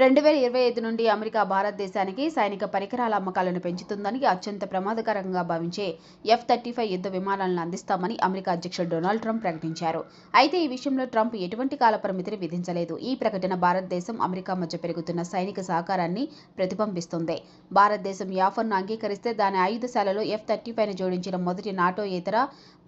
రెండు వేల ఇరవై ఐదు నుండి అమెరికా భారతదేశానికి సైనిక పరికరాల అమ్మకాలను పెంచుతుందని అత్యంత ప్రమాదకరంగా భావించే ఎఫ్ థర్టీ ఫైవ్ యుద్ధ విమానాలను అందిస్తామని అమెరికా అధ్యక్షుడు డొనాల్డ్ ట్రంప్ ప్రకటించారు. అయితే ఈ విషయంలో ట్రంప్ ఎటువంటి కాలపరిమితిని విధించలేదు. ఈ ప్రకటన భారతదేశం అమెరికా మధ్య పెరుగుతున్న సైనిక సహకారాన్ని ప్రతిబింబిస్తుంది. భారతదేశం యాఫర్ను అంగీకరిస్తే దాని ఆయుధశాలలో ఎఫ్ థర్టీ ఫైవ్ను జోడించిన మొదటి నాటో ఇతర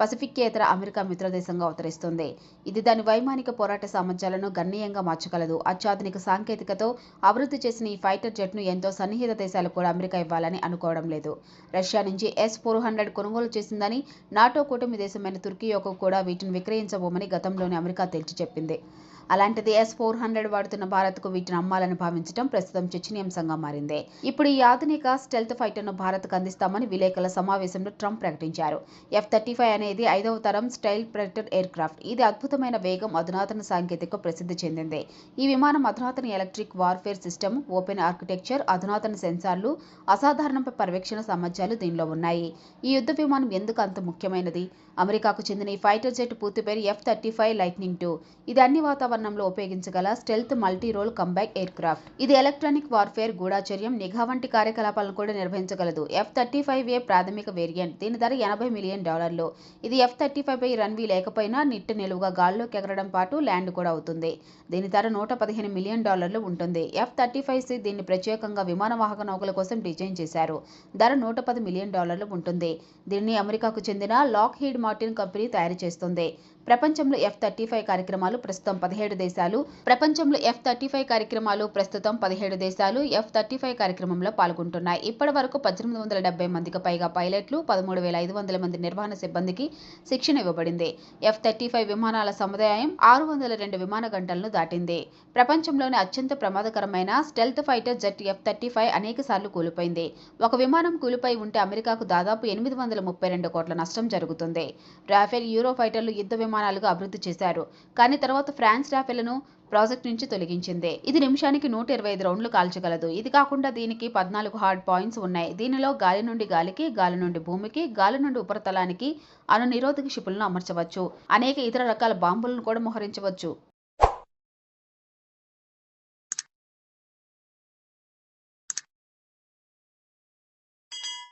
పసిఫిక్యేతర అమెరికా మిత్రదేశంగా అవతరిస్తుంది. ఇది దాని వైమానిక పోరాట సామర్థ్యాలను గణనీయంగా మార్చగలదు. అత్యాధునిక సాంకేతికతో అభివృద్ధి చేసిన ఈ ఫైటర్ జెట్ను ఎంతో సన్నిహిత దేశాలు కూడా అమెరికా ఇవ్వాలని అనుకోవడం లేదు. రష్యా నుంచి ఎస్ ఫోర్ హండ్రెడ్ కొనుగోలు చేసిందని నాటో కూటమి దేశమైన తుర్కీ యొక్క కూడా వీటిని విక్రయించబోమని గతంలోనే అమెరికా తేల్చి చెప్పింది. అలాంటిది ఎస్ ఫోర్ హండ్రెడ్ వాడుతున్న భారత్కు వీటిని అమ్మాలని భావించడం ప్రస్తుతం చర్చనీయాంశంగా మారింది. ఇప్పుడు ఈ ఆధునిక స్టెల్త్ ఫైటర్ను భారత్కు అందిస్తామని విలేకరుల సమావేశంలో ట్రంప్ ప్రకటించారు. ఎఫ్ థర్టీ ఫైవ్ అనేది ఐదవ తరం స్టైల్ ప్రెటర్ ఎయిర్ క్రాఫ్ట్ ఇది అద్భుతమైన వేగం అధునాతన సాంకేతిక ప్రసిద్ధి చెందింది. ఈ విమానం అధునాతన electric warfare system open architecture అధునాతన సెన్సార్లు అసాధారణ పర్యవేక్షణ సామర్థ్యాలు దీనిలో ఉన్నాయి. ఈ యుద్ధ విమానం ఎందుకు అంత ముఖ్యమైనది? అమెరికాకు చెందిన ఈ ఫైటర్ జెట్ పూర్తి పేరు F thirty five lightning two ఇది అన్ని వాతావరణంలో ఉపయోగించగల stealth multi role combat aircraft ఇది ఎలక్ట్రానిక్ వార్ఫేర్ గూఢాచర్యం నిఘా వంటి కార్యకలాపాలను కూడా నిర్వహించగలదు. ఎఫ్ థర్టీ ఫైవ్ ఏ ప్రాథమిక వేరియంట్. దీని ధర ఎనభై మిలియన్ డాలర్లు. ఇది ఎఫ్ థర్టీ ఫైవ్ పై రన్వీ లేకపోయినా నిట్టు నిలువుగా గాల్లోకి ఎగరడం పాటు ల్యాండ్ కూడా అవుతుంది. దీని ధర నూట పదిహేను మిలియన్ డాలర్లు ఉంటుంది. ఎఫ్ థర్టీ ఫైవ్ సి దీన్ని ప్రత్యేకంగా విమాన వాహక నౌకల కోసం డిజైన్ చేశారు. ధర నూట పది మిలియన్ డాలర్లు ఉంటుంది. దీన్ని అమెరికాకు చెందిన లాక్ హీడ్ మార్టిన్ కంపెనీ తయారు చేస్తుంది. ప్రపంచంలో ఎఫ్ థర్టీ ఫైవ్ కార్యక్రమాలు ప్రస్తుతం పదిహేడు దేశాలు. ప్రపంచంలో ఎఫ్ థర్టీ ఫైవ్ కార్యక్రమాలు ప్రస్తుతం పదిహేడు దేశాలు ఎఫ్ థర్టీ ఫైవ్ కార్యక్రమంలో పాల్గొంటున్నాయి. ఇప్పటి వరకు పద్దెనిమిది వందల డెబ్బై మందికి పైగా పైలట్లు పదమూడు వేల ఐదు వందల మంది నిర్వహణ సిబ్బందికి శిక్షణ ఇవ్వబడింది. ఎఫ్ థర్టీ ఫైవ్ విమానాల సముదాయం ఆరు వందల రెండు విమాన గంటలను దాటింది. ప్రపంచంలోనే అత్యంత ప్రమాదకరమైన stealth fighter jet F thirty five అనేక సార్లు కూలిపోయింది. ఒక విమానం కూలిపోయి ఉంటే అమెరికాకు దాదాపు ఎనిమిది వందల ముప్పై రెండు కోట్ల నష్టం జరుగుతుంది. రాఫెల్ యూరో ఫైటర్లు యుద్ధ విమానాలుగా అభివృద్ధి చేశారు. కానీ తర్వాత ఫ్రాన్స్ రాఫెల్ను ప్రాజెక్ట్ నుంచి తొలగించింది. ఇది నిమిషానికి నూట ఇరవై ఐదు రౌండ్లు కాల్చగలదు. ఇది కాకుండా దీనికి పద్నాలుగు హార్డ్ పాయింట్స్ ఉన్నాయి. దీనిలో గాలి నుండి గాలికి గాలి నుండి భూమికి గాలి నుండి ఉపరితలానికి అను నిరోధక క్షిపులను అమర్చవచ్చు. అనేక ఇతర రకాల బాంబులను కూడా మోహరించవచ్చు.